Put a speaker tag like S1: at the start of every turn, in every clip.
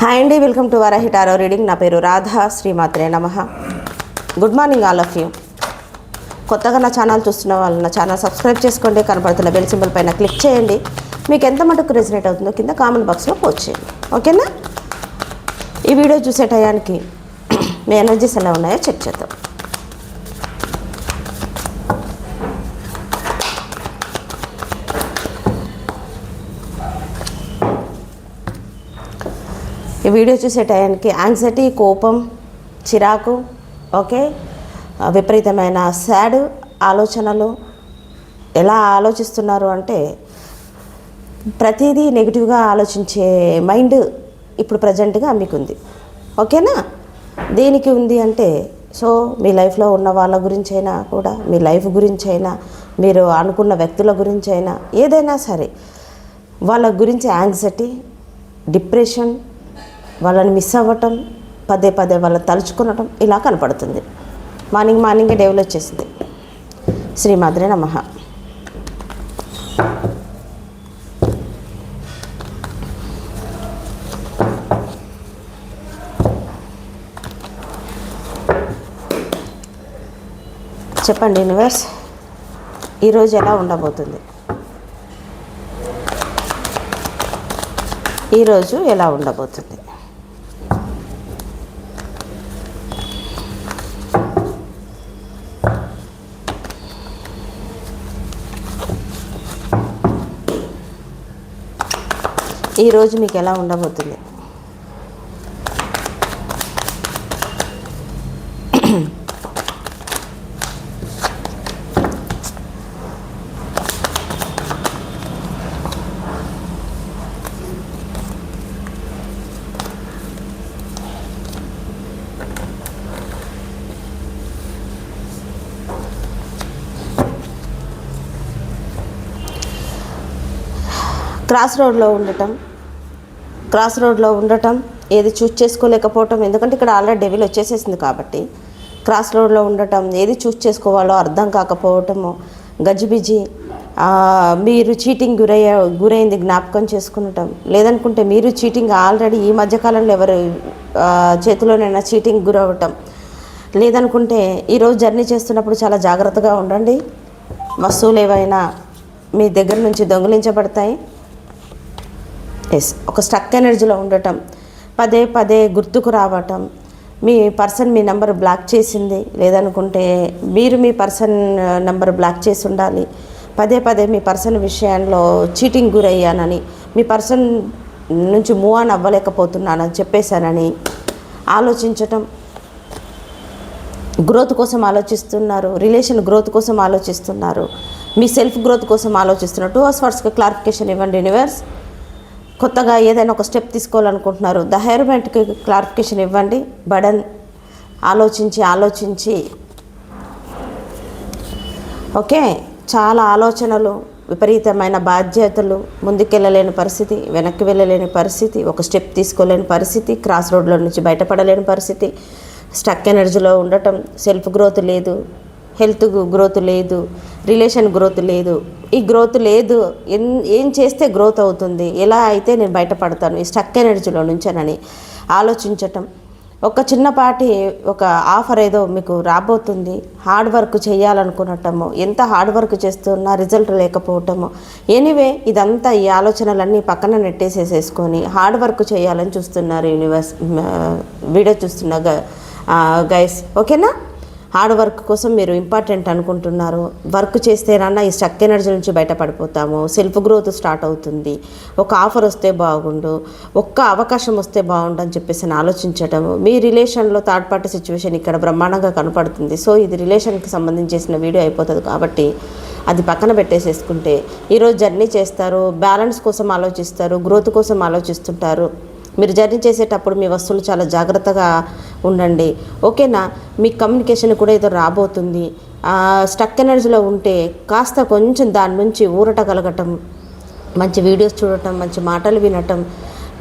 S1: Hi అండి welcome to Varahi tarot reading నా పేరు రాధా శ్రీమాత్రే నమ. Good morning all of you కొత్తగా నా ఛానల్ చూస్తున్న వాళ్ళు నా ఛానల్ సబ్స్క్రైబ్ చేసుకోండి కనపడుతున్న బెల్ సింబల్ పైన క్లిక్ చేయండి. మీకు ఎంత మటుకు రెజినేట్ అవుతుందో కింద కామెంట్ బాక్స్లో పోస్ట్ చేయండి. ఓకేనా ఈ వీడియో చూసే టయానికి మీ ఎనర్జీస్ ఎలా ఉన్నాయో చెక్ చేద్దాం. వీడియో చూసే టయానికి యాంగ్జైటీ కోపం చిరాకు ఓకే విపరీతమైన సాడ్ ఆలోచనలు ఎలా ఆలోచిస్తున్నారు అంటే ప్రతిదీ నెగిటివ్గా ఆలోచించే మైండ్ ఇప్పుడు ప్రజెంట్గా మీకుంది. ఓకేనా దేనికి ఉంది అంటే సో మీ లైఫ్లో ఉన్న వాళ్ళ గురించైనా కూడా మీ లైఫ్ గురించైనా మీరు అనుకున్న వ్యక్తుల గురించైనా ఏదైనా సరే వాళ్ళ గురించి యాంగ్జైటీ డిప్రెషన్ వాళ్ళని మిస్ అవ్వటం పదే పదే వాళ్ళని తలుచుకునటం ఇలా కనపడుతుంది. మార్నింగ్ మార్నింగే డెవలప్ చేసింది శ్రీమాద్రి నమ. చెప్పండి యూనివర్స్ ఈరోజు ఎలా ఉండబోతుంది? ఈరోజు ఎలా ఉండబోతుంది? ఈరోజు మీకు ఎలా ఉండబోతుంది? క్రాస్ రోడ్లో ఉండటం క్రాస్ రోడ్లో ఉండటం ఏది చూస్ చేసుకోలేకపోవటం ఎందుకంటే ఇక్కడ ఆల్రెడీ డెవిల్ వచ్చేసేసింది కాబట్టి. క్రాస్ రోడ్లో ఉండటం ఏది చూస్ చేసుకోవాలో అర్థం కాకపోవటము గజిబిజి మీరు చీటింగ్ గురయ్య గురైంది జ్ఞాపకం చేసుకునటం లేదనుకుంటే మీరు చీటింగ్ ఆల్రెడీ ఈ మధ్యకాలంలో ఎవరు చేతిలోనైనా చీటింగ్ గురవటం. లేదనుకుంటే ఈరోజు జర్నీ చేస్తున్నప్పుడు చాలా జాగ్రత్తగా ఉండండి. వస్తువులు ఏవైనా మీ దగ్గర నుంచి దొంగిలించబడతాయి. ఎస్ ఒక స్టక్ ఎనర్జీలో ఉండటం పదే పదే గుర్తుకు రావటం మీ పర్సన్ మీ నెంబర్ బ్లాక్ చేసింది లేదనుకుంటే మీరు మీ పర్సన్ నెంబర్ బ్లాక్ చేసి ఉండాలి. పదే పదే మీ పర్సన్ విషయంలో చీటింగ్ గురయ్యానని మీ పర్సన్ నుంచి మూవ్ ఆన్ అవ్వలేకపోతున్నానని చెప్పేశానని ఆలోచించటం గ్రోత్ కోసం ఆలోచిస్తున్నారు రిలేషన్ గ్రోత్ కోసం ఆలోచిస్తున్నారు మీ సెల్ఫ్ గ్రోత్ కోసం ఆలోచిస్తున్నారు టూ అవర్స్ వర్డ్స్కి క్లారిఫికేషన్ ఇవ్వండి యూనివర్స్ కొత్తగా ఏదైనా ఒక స్టెప్ తీసుకోవాలనుకుంటున్నారు ద హెయిర్మెంట్కి క్లారిఫికేషన్ ఇవ్వండి. బడన్ ఆలోచించి ఆలోచించి. ఓకే చాలా ఆలోచనలు విపరీతమైన బాధ్యతలు ముందుకెళ్ళలేని పరిస్థితి వెనక్కి వెళ్ళలేని పరిస్థితి ఒక స్టెప్ తీసుకోలేని పరిస్థితి క్రాస్ రోడ్లో నుంచి బయటపడలేని పరిస్థితి స్టక్ ఎనర్జీలో ఉండటం సెల్ఫ్ గ్రోత్ లేదు హెల్త్ గ్రోత్ లేదు రిలేషన్ గ్రోత్ లేదు. ఈ గ్రోత్ లేదు. ఏం ఏం చేస్తే గ్రోత్ అవుతుంది? ఎలా అయితే నేను బయటపడతాను? ఈ స్టక్ ఎనర్జీలో నుంచానని ఆలోచించటం. ఒక చిన్నపాటి ఒక ఆఫర్ ఏదో మీకు రాబోతుంది. హార్డ్ వర్క్ చేయాలనుకునటము ఎంత హార్డ్ వర్క్ చేస్తున్నా రిజల్ట్ లేకపోవటము. ఎనీవే ఇదంతా ఈ ఆలోచనలన్నీ పక్కన నెట్టేసేసేసుకొని హార్డ్ వర్క్ చేయాలని చూస్తున్నారు యూనివర్స్ వీడియో చూస్తున్న గైస్ ఓకేనా హార్డ్ వర్క్ కోసం మీరు ఇంపార్టెంట్ అనుకుంటున్నారు. వర్క్ చేస్తేనన్నా ఈ స్టక్ ఎనర్జీ నుంచి బయటపడిపోతాము. సెల్ఫ్ గ్రోత్ స్టార్ట్ అవుతుంది. ఒక ఆఫర్ వస్తే బాగుండు. ఒక్క అవకాశం వస్తే బాగుండు అని చెప్పేసి ఆలోచించడం ఆలోచించటము మీ రిలేషన్లో థర్డ్ పార్టీ సిచ్యువేషన్ ఇక్కడ బ్రహ్మాండంగా కనపడుతుంది. సో ఇది రిలేషన్కి సంబంధించేసిన వీడియో అయిపోతుంది కాబట్టి అది పక్కన పెట్టేసేసుకుంటే ఈరోజు జర్నీ చేస్తారు. బ్యాలెన్స్ కోసం ఆలోచిస్తారు. గ్రోత్ కోసం ఆలోచిస్తుంటారు. మీరు జర్నీ చేసేటప్పుడు మీ వస్తువులు చాలా జాగ్రత్తగా ఉండండి. ఓకేనా? మీ కమ్యూనికేషన్ కూడా ఏదో రాబోతుంది. స్టక్ ఎనర్జీలో ఉంటే కాస్త కొంచెం దాని నుంచి ఊరట కలగటం మంచి వీడియోస్ చూడటం మంచి మాటలు వినటం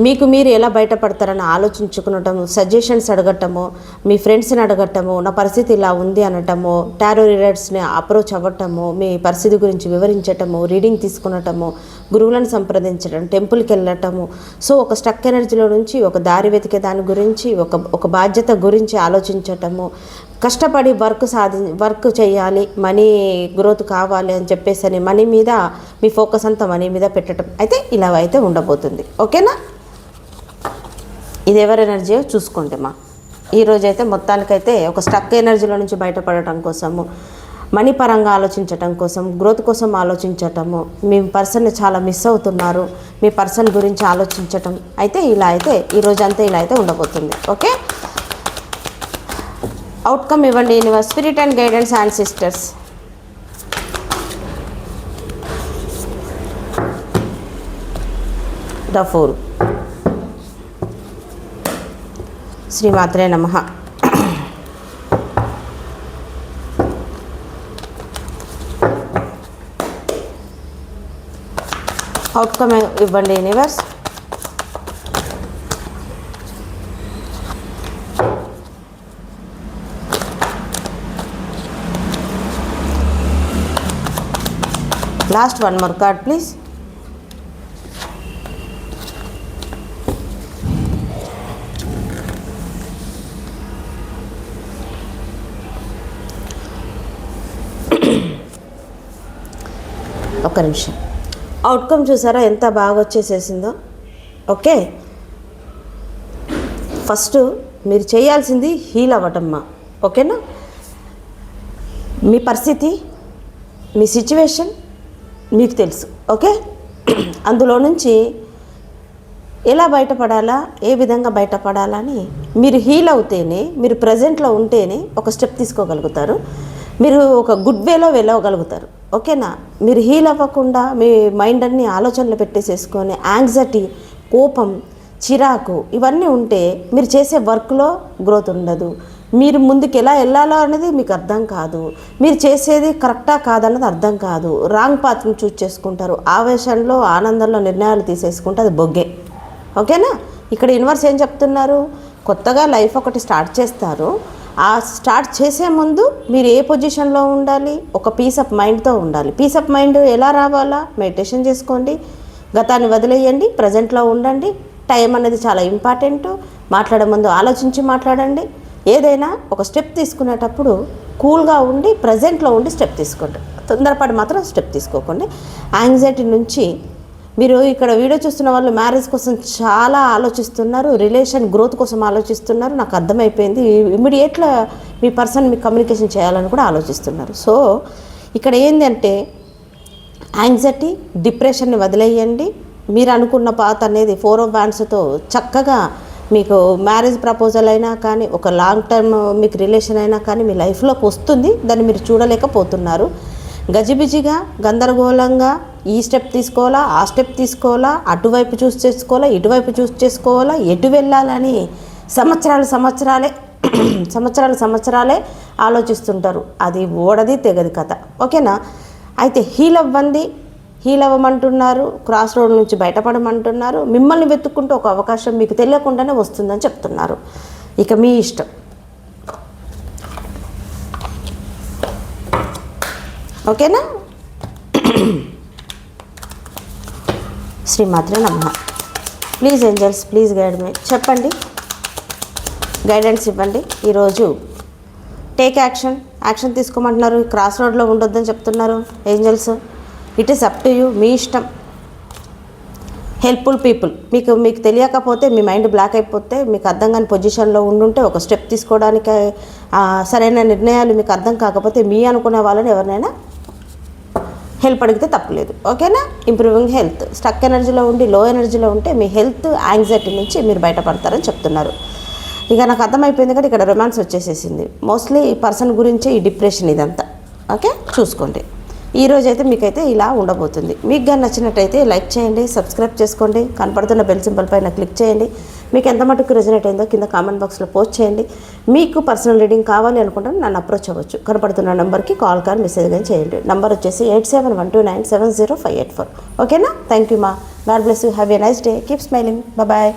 S1: మీకు మీరు ఎలా బయటపడతారని ఆలోచించుకునటము సజెషన్స్ అడగటము మీ ఫ్రెండ్స్ని అడగటము నా పరిస్థితి ఇలా ఉంది అనటము టారో రీడర్స్ని అప్రోచ్ అవ్వటము మీ పరిస్థితి గురించి వివరించటము రీడింగ్ తీసుకునటము గురువులను సంప్రదించడం టెంపుల్కి వెళ్ళటము. సో ఒక స్టక్ ఎనర్జీలో నుంచి ఒక దారి వెతికే దాని గురించి ఒక ఒక బాధ్యత గురించి ఆలోచించటము. కష్టపడి వర్క్ సాధి వర్క్ చేయాలి మనీ గ్రోత్ కావాలి అని చెప్పేసి అని మనీ మీద మీ ఫోకస్ అంతా మనీ మీద పెట్టడం అయితే ఇలా అయితే ఉండబోతుంది. ఓకేనా ఇది ఎవరి ఎనర్జీయో చూసుకోండి మా ఈరోజు అయితే మొత్తానికైతే ఒక స్టక్ ఎనర్జీలో నుంచి బయటపడటం కోసము మనీ పరంగా ఆలోచించటం కోసం గ్రోత్ కోసం ఆలోచించటము మీ పర్సన్ని చాలా మిస్ అవుతున్నారు మీ పర్సన్ గురించి ఆలోచించటం. అయితే ఇలా అయితే ఈరోజు అంతా ఇలా అయితే ఉండబోతుంది. ఓకే? అవుట్కమ్ ఇవ్వండి universe spirit and guidance and sisters the four శ్రీమాత్రే నమ అవుట్కమ్ ఇవ్వండి universe last one more card please ఒక్క నిమిషం. అవుట్కమ్ చూసారా? ఎంత బాగా వచ్చేసేసిందో? ఓకే. ఫస్ట్ మీరు చేయాల్సింది హీల్ అవ్వటమ్మా. ఓకేనా? మీ పరిస్థితి మీ సిచ్యువేషన్ మీకు తెలుసు. ఓకే? అందులో నుంచి ఎలా బయటపడాలా? ఏ విధంగా బయటపడాలని మీరు హీల్ అవుతేనే మీరు ప్రజెంట్లో ఉంటేనే ఒక స్టెప్ తీసుకోగలుగుతారు. మీరు ఒక గుడ్ వేలో వెళ్ళగలుగుతారు. ఓకేనా? మీరు హీల్ అవ్వకుండా మీ మైండ్ అన్ని ఆలోచనలు పెట్టేసేసుకొని యాంగ్జైటీ కోపం చిరాకు ఇవన్నీ ఉంటే మీరు చేసే వర్క్లో గ్రోత్ ఉండదు. మీరు ముందుకు ఎలా వెళ్ళాలో అనేది మీకు అర్థం కాదు. మీరు చేసేది కరెక్టా కాదన్నది అర్థం కాదు. రాంగ్ పాత్రను చూస్ చేసుకుంటారు. ఆవేశంలో ఆనందంలో నిర్ణయాలు తీసేసుకుంటే అది బొగ్గే. ఓకేనా? ఇక్కడ యూనివర్స్ ఏం చెప్తున్నారు? కొత్తగా లైఫ్ ఒకటి స్టార్ట్ చేస్తారు. ఆ స్టార్ట్ చేసే ముందు మీరు ఏ పొజిషన్లో ఉండాలి? ఒక పీస్ ఆఫ్ మైండ్తో ఉండాలి. పీస్ ఆఫ్ మైండ్ ఎలా రావాలా? మెడిటేషన్ చేసుకోండి. గతాన్ని వదిలేయండి. ప్రజెంట్లో ఉండండి. టైం అనేది చాలా ఇంపార్టెంట్. మాట్లాడే ముందు ఆలోచించి మాట్లాడండి. ఏదైనా ఒక స్టెప్ తీసుకునేటప్పుడు కూల్గా ఉండి ప్రజెంట్లో ఉండి స్టెప్ తీసుకోండి. తొందరపడి మాత్రం స్టెప్ తీసుకోకండి. యాంగ్జైటీ నుంచి మీరు ఇక్కడ వీడియో చూస్తున్న వాళ్ళు మ్యారేజ్ కోసం చాలా ఆలోచిస్తున్నారు రిలేషన్ గ్రోత్ కోసం ఆలోచిస్తున్నారు నాకు అర్థమైపోయింది. ఇమీడియట్గా మీ పర్సన్ మీ కమ్యూనికేషన్ చేయాలని కూడా ఆలోచిస్తున్నారు. సో ఇక్కడ ఏంటంటే యాంగ్జైటీ డిప్రెషన్ని వదిలేయండి. మీరు అనుకున్న పాత అనేది ఫోర్ ఆఫ్ బ్యాండ్స్తో చక్కగా మీకు మ్యారేజ్ ప్రపోజల్ అయినా కానీ ఒక లాంగ్ టర్మ్ మీకు రిలేషన్ అయినా కానీ మీ లైఫ్లోకి వస్తుంది. దాన్ని మీరు చూడలేకపోతున్నారు. గజిబిజిగా గందరగోళంగా ఈ స్టెప్ తీసుకోవాలా ఆ స్టెప్ తీసుకోవాలా అటువైపు చూస్ చేసుకోవాలా ఇటువైపు చూస్ చేసుకోవాలా ఎటు వెళ్ళాలని సంవత్సరాలు సంవత్సరాలే సంవత్సరాలు సంవత్సరాలే ఆలోచిస్తుంటారు. అది ఓడది తెగది కథ. ఓకేనా? అయితే హీల్ అవ్వండి హీల్ అవ్వమంటున్నారు క్రాస్ రోడ్ నుంచి బయటపడమంటున్నారు మిమ్మల్ని వెతుక్కుంటూ ఒక అవకాశం మీకు తెలియకుండానే వస్తుందని చెప్తున్నారు. ఇక మీ ఇష్టం. ఓకేనా? శ్రీమాత్రే నమ. Please angels please guide me చెప్పండి. గైడెన్స్ ఇవ్వండి. ఈరోజు టేక్ యాక్షన్ యాక్షన్ తీసుకోమంటున్నారు. క్రాస్ రోడ్లో ఉండొద్దని చెప్తున్నారు angels it is up to you మీ ఇష్టం. హెల్ప్ఫుల్ పీపుల్ మీకు మీకు తెలియకపోతే మీ మైండ్ బ్లాక్ అయిపోతే మీకు అర్థం కాని పొజిషన్లో ఉండుంటే ఒక స్టెప్ తీసుకోవడానికి సరైన నిర్ణయాలు మీకు అర్థం కాకపోతే మీ అనుకునే వాళ్ళని ఎవరినైనా హెల్ప్ అడిగితే తప్పలేదు. ఓకేనా? Improving health. స్టక్ ఎనర్జీలో ఉండి లో ఎనర్జీలో ఉంటే మీ హెల్త్ యాంగ్జైటీ నుంచి మీరు బయటపడతారని చెప్తున్నారు. ఇక నాకు అర్థమైపోయింది కానీ ఇక్కడ రొమాన్స్ వచ్చేసేసింది. మోస్ట్లీ ఈ పర్సన్ గురించే ఈ డిప్రెషన్ ఇదంతా. ఓకే? చూసుకోండి. ఈ అయితే మీకైతే ఇలా ఉండబోతుంది. మీకు కానీ నచ్చినట్టయితే లైక్ చేయండి సబ్స్క్రైబ్ చేసుకోండి. కనపడుతున్న బెల్ సింబల్ పైన క్లిక్ చేయండి. మీకు ఎంత మటుకు రెజనేట్ అయిందో కింద కామెంట్ బాక్స్లో పోస్ట్ చేయండి. మీకు పర్సనల్ రీడింగ్ కావాలి అనుకుంటే నన్ను అప్రోచ్ అవ్వచ్చు. కనపడుతున్న నెంబర్కి కాల్ కానీ మెసేజ్ కానీ చేయండి. నెంబర్ వచ్చేసి eight seven one two nine seven zero five eight four ఓకేనా థ్యాంక్ యూ మా God bless you have a nice day keep smiling bye